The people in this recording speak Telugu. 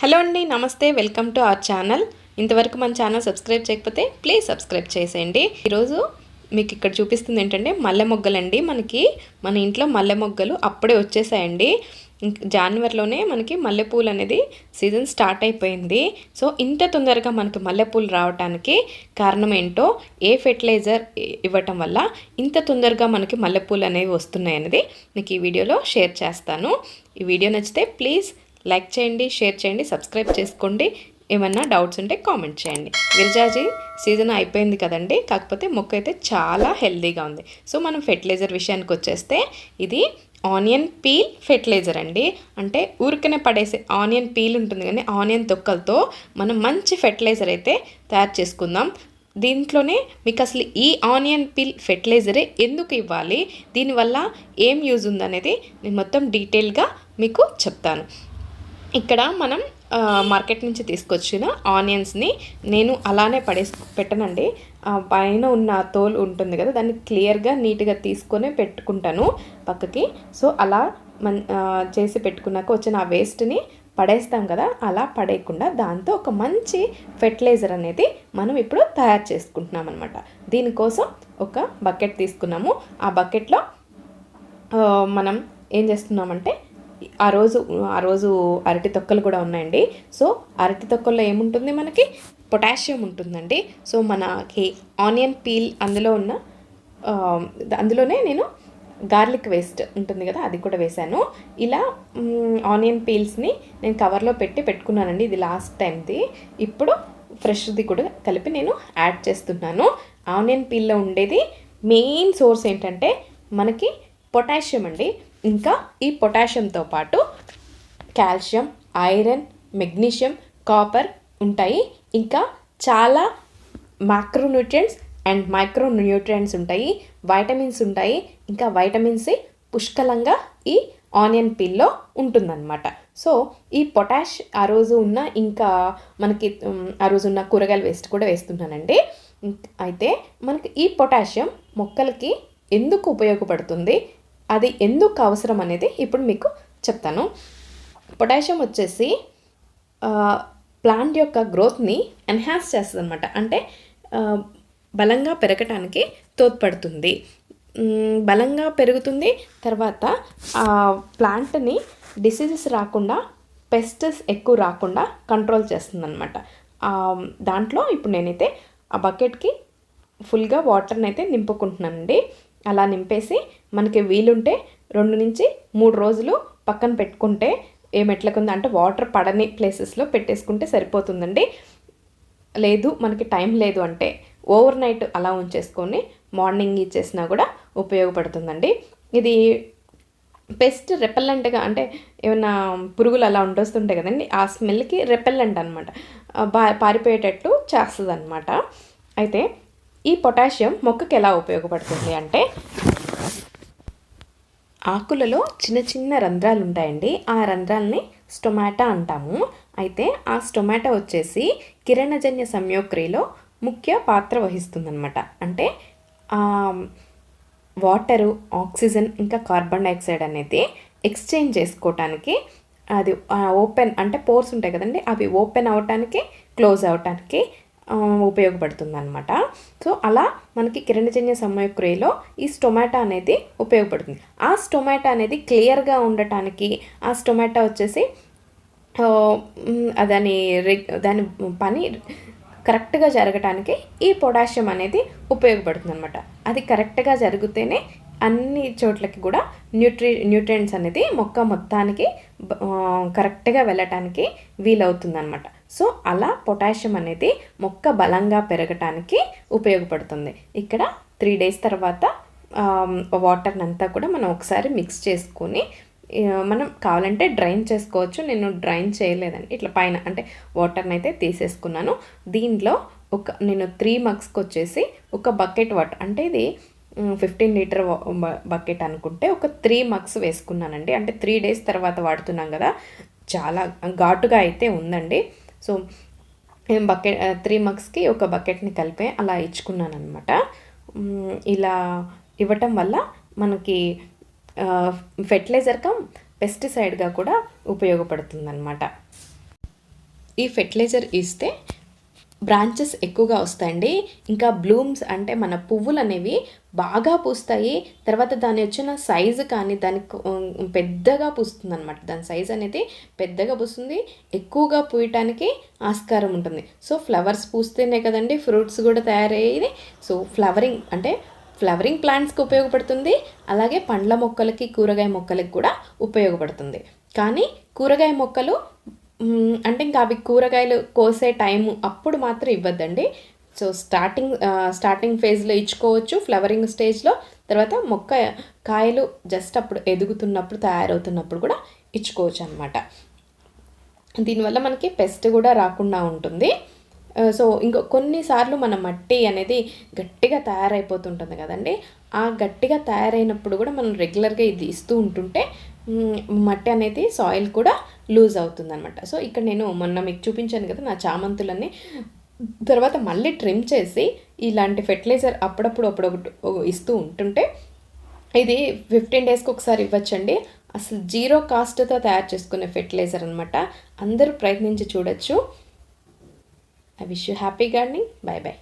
హలో అండి నమస్తే వెల్కమ్ టు అవర్ ఛానల్. ఇంతవరకు మన ఛానల్ సబ్స్క్రైబ్ చేయకపోతే ప్లీజ్ సబ్స్క్రైబ్ చేసేయండి. ఈరోజు మీకు ఇక్కడ చూపిస్తుంది ఏంటంటే మల్లె మొగ్గలండి. మనకి మన ఇంట్లో మల్లె మొగ్గలు అప్పుడే వచ్చేసాయండి. జనవరిలోనే మనకి మల్లెపూలు అనేది సీజన్ స్టార్ట్ అయిపోయింది. సో ఇంత తొందరగా మనకి మల్లెపూలు రావడానికి కారణం ఏంటో ఏ ఫెర్టిలైజర్ ఇవ్వటం వల్ల ఇంత తొందరగా మనకి మల్లెపూలు అనేవి వస్తున్నాయి అనేది మీకు ఈ వీడియోలో షేర్ చేస్తాను. ఈ వీడియో నచ్చితే ప్లీజ్ లైక్ చేయండి షేర్ చేయండి సబ్స్క్రైబ్ చేసుకోండి. ఏమన్నా డౌట్స్ ఉంటే కామెంట్ చేయండి. విరజాజీ సీజన్ అయిపోయింది కదండి. కాకపోతే మొక్క అయితే చాలా హెల్దీగా ఉంది. సో మనం ఫెర్టిలైజర్ విషయానికి వచ్చేస్తే ఇది ఆనియన్ పీల్ ఫెర్టిలైజర్ అండి. అంటే ఊరికనే పడేసే ఆనియన్ పీల్ ఉంటుంది కానీ ఆనియన్ తొక్కలతో మనం మంచి ఫెర్టిలైజర్ అయితే తయారు చేసుకుందాం. దీంట్లోనే మీకు అసలు ఈ ఆనియన్ పిల్ ఫెర్టిలైజరే ఎందుకు ఇవ్వాలి? దీనివల్ల ఏం యూజ్ ఉందనేది నేను మొత్తం డీటెయిల్గా మీకు చెప్తాను. ఇక్కడ మనం మార్కెట్ నుంచి తీసుకొచ్చిన ఆనియన్స్ని నేను అలానే పడేసి పెట్టనండి. పైన ఉన్న తోలు ఉంటుంది కదా దాన్ని క్లియర్గా నీట్గా తీసుకొని పెట్టుకుంటాను పక్కకి. సో అలా మన్ చేసి పెట్టుకున్నాక వచ్చిన ఆ వేస్ట్ని పడేస్తాం కదా అలా పడేయకుండా దాంతో ఒక మంచి ఫెర్టిలైజర్ అనేది మనం ఇప్పుడు తయారు చేసుకుంటున్నాం అనమాట దీనికోసం ఒక బకెట్ తీసుకున్నాము. ఆ బకెట్లో మనం ఏం చేస్తున్నామంటే ఆ రోజు ఆ రోజు అరటి తొక్కలు కూడా ఉన్నాయండి. సో అరటి తొక్కల్లో ఏముంటుంది మనకి? పొటాషియం ఉంటుందండి. సో మనకి ఆనియన్ పీల్ అందులో ఉన్న అందులోనే నేను గార్లిక్ వేస్ట్ ఉంటుంది కదా అది కూడా వేశాను. ఇలా ఆనియన్ పీల్స్ని నేను కవర్లో పెట్టి పెట్టుకున్నానండి ఇది లాస్ట్ టైంది ఇప్పుడు ఫ్రెష్ది కూడా కలిపి నేను యాడ్ చేస్తున్నాను. ఆనియన్ పీల్లో ఉండేది మెయిన్ సోర్స్ ఏంటంటే మనకి పొటాషియం అండి. ఇంకా ఈ పొటాషియంతో పాటు కాల్షియం ఐరన్ మెగ్నీషియం కాపర్ ఉంటాయి. ఇంకా చాలా మ్యాక్రోన్యూట్రియంట్స్ అండ్ మైక్రో న్యూట్రియంట్స్ ఉంటాయి. వైటమిన్స్ ఉంటాయి. ఇంకా వైటమిన్ సి పుష్కలంగా ఈ ఆనియన్ పీల్లో ఉంటుందన్నమాట. సో ఈ పొటాష్ ఆ రోజు ఉన్న ఇంకా మనకి ఆ రోజు ఉన్న కూరగాయల వేస్ట్ కూడా వేస్తున్నానండి. అయితే మనకి ఈ పొటాషియం మొక్కలకి ఎందుకు ఉపయోగపడుతుంది? అది ఎందుకు అవసరం అనేది ఇప్పుడు మీకు చెప్తాను. పొటాషియం వచ్చేసి ప్లాంట్ యొక్క గ్రోత్ని ఎన్హాన్స్ చేస్తుంది అనమాట అంటే బలంగా పెరగటానికి తోడ్పడుతుంది. బలంగా పెరుగుతుంది తర్వాత ఆ ప్లాంట్ని డిసీజెస్ రాకుండా పెస్టస్ ఎక్కువ రాకుండా కంట్రోల్ చేస్తుంది అనమాట దాంట్లో ఇప్పుడు నేనైతే ఆ బకెట్కి ఫుల్గా వాటర్ని అయితే నింపుకుంటున్నానండి. అలా నింపేసి మనకి వీలుంటే రెండు నుంచి మూడు రోజులు పక్కన పెట్టుకుంటే ఏమెట్లకుంది అంటే వాటర్ పడని ప్లేసెస్లో పెట్టేసుకుంటే సరిపోతుందండి. లేదు మనకి టైం లేదు అంటే ఓవర్ నైట్ అలా ఉంచేసుకొని మార్నింగ్ ఇచ్చేసినా కూడా ఉపయోగపడుతుందండి. ఇది పెస్ట్ రెపెల్లెంట్గా అంటే ఏమైనా పురుగులు అలా ఉండొస్తుంటాయి కదండి ఆ స్మెల్కి రెపెల్లెంట్ అనమాట బా పారిపోయేటట్లు చేస్తుంది అయితే ఈ పొటాషియం మొక్కకి ఎలా ఉపయోగపడుతుంది అంటే ఆకులలో చిన్న చిన్న రంధ్రాలు ఉంటాయండి. ఆ రంధ్రాలని స్టొమాటా అంటాము. అయితే ఆ స్టొమాటా వచ్చేసి కిరణజన్య సంయోక్రియలో ముఖ్య పాత్ర వహిస్తుందన్నమాట. అంటే వాటరు ఆక్సిజన్ ఇంకా కార్బన్ డైఆక్సైడ్ అనేది ఎక్స్చేంజ్ చేసుకోవటానికి అది ఓపెన్ అంటే పోర్స్ ఉంటాయి కదండి అవి ఓపెన్ అవటానికి క్లోజ్ అవటానికి ఉపయోగపడుతుందన్నమాట. సో అలా మనకి కిరణజన్య సమయక్రియలో ఈ స్టొమాటో అనేది ఉపయోగపడుతుంది. ఆ స్టొమాటో అనేది క్లియర్గా ఉండటానికి ఆ స్టొమాటో వచ్చేసి దాని రెగ్ దాని పని కరెక్ట్గా జరగటానికి ఈ పొటాషియం అనేది ఉపయోగపడుతుంది అనమాట అది కరెక్ట్గా జరిగితేనే అన్ని చోట్లకి కూడా న్యూట్రి న్యూట్రియంట్స్ అనేది మొక్క మొత్తానికి కరెక్ట్గా వెళ్ళటానికి వీలవుతుంది అనమాట సో అలా పొటాషియం అనేది మొక్క బలంగా పెరగటానికి ఉపయోగపడుతుంది. ఇక్కడ త్రీ డేస్ తర్వాత వాటర్ని అంతా కూడా మనం ఒకసారి మిక్స్ చేసుకొని మనం కావాలంటే డ్రైన్ చేసుకోవచ్చు. నేను డ్రైన్ చేయలేదండి. ఇట్లా పైన అంటే వాటర్ని అయితే తీసేసుకున్నాను. దీంట్లో ఒక నేను త్రీ మగ్స్కి వచ్చేసి ఒక బకెట్ వాటర్ అంటే ఇది ఫిఫ్టీన్ లీటర్ బకెట్ అనుకుంటే ఒక త్రీ మగ్స్ వేసుకున్నానండి. అంటే త్రీ డేస్ తర్వాత వాడుతున్నాం కదా. చాలా ఘాటుగా అయితే ఉందండి. సో నేను బకెట్ త్రీ మగ్స్కి ఒక బకెట్ని కలిపే అలా ఇచ్చుకున్నాను అనమాట ఇలా ఇవ్వటం వల్ల మనకి ఫెర్టిలైజర్ కమ్ పెస్టిసైడ్గా కూడా ఉపయోగపడుతుందన్నమాట. ఈ ఫెర్టిలైజర్ ఇస్తే బ్రాంచెస్ ఎక్కువగా వస్తాయండి. ఇంకా బ్లూమ్స్ అంటే మన పువ్వులు అనేవి బాగా పూస్తాయి. తర్వాత దాని వచ్చిన సైజు కానీ దానికి పెద్దగా పూస్తుంది అనమాట దాని సైజ్ అనేది పెద్దగా పూస్తుంది. ఎక్కువగా పూయటానికి ఆస్కారం ఉంటుంది. సో ఫ్లవర్స్ పూస్తేనే కదండి ఫ్రూట్స్ కూడా తయారయ్యేది. సో ఫ్లవరింగ్ అంటే ఫ్లవరింగ్ ప్లాంట్స్కి ఉపయోగపడుతుంది. అలాగే పండ్ల మొక్కలకి కూరగాయ మొక్కలకి కూడా ఉపయోగపడుతుంది. కానీ కూరగాయ మొక్కలు అంటే ఇంకా అవి కూరగాయలు కోసే టైం అప్పుడు మాత్రం ఇవ్వద్దండి. సో స్టార్టింగ్ స్టార్టింగ్ ఫేజ్లో ఇచ్చుకోవచ్చు ఫ్లవరింగ్ స్టేజ్లో తర్వాత మొక్క కాయలు జస్ట్ అప్పుడు ఎదుగుతున్నప్పుడు తయారవుతున్నప్పుడు కూడా ఇచ్చుకోవచ్చు అనమాట దీనివల్ల మనకి పెస్ట్ కూడా రాకుండా ఉంటుంది. సో ఇంకో కొన్నిసార్లు మన మట్టి అనేది గట్టిగా తయారైపోతుంటుంది కదండి. ఆ గట్టిగా తయారైనప్పుడు కూడా మనం రెగ్యులర్గా ఇది ఇస్తూ ఉంటుంటే మట్టి అనేది సాయిల్ కూడా లూజ్ అవుతుంది అనమాట సో ఇక్కడ నేను మొన్న మీకు చూపించాను కదా నా చామంతులన్నీ. తర్వాత మళ్ళీ ట్రిమ్ చేసి ఇలాంటి ఫెర్టిలైజర్ అప్పుడప్పుడు అప్పుడప్పుడు ఇస్తూ ఉంటుంటే ఇది ఫిఫ్టీన్ డేస్కి ఒకసారి ఇవ్వచ్చండి. అసలు జీరో కాస్ట్తో తయారు చేసుకునే ఫెర్టిలైజర్ అనమాట అందరూ ప్రయత్నించి చూడొచ్చు. I wish you happy gardening bye bye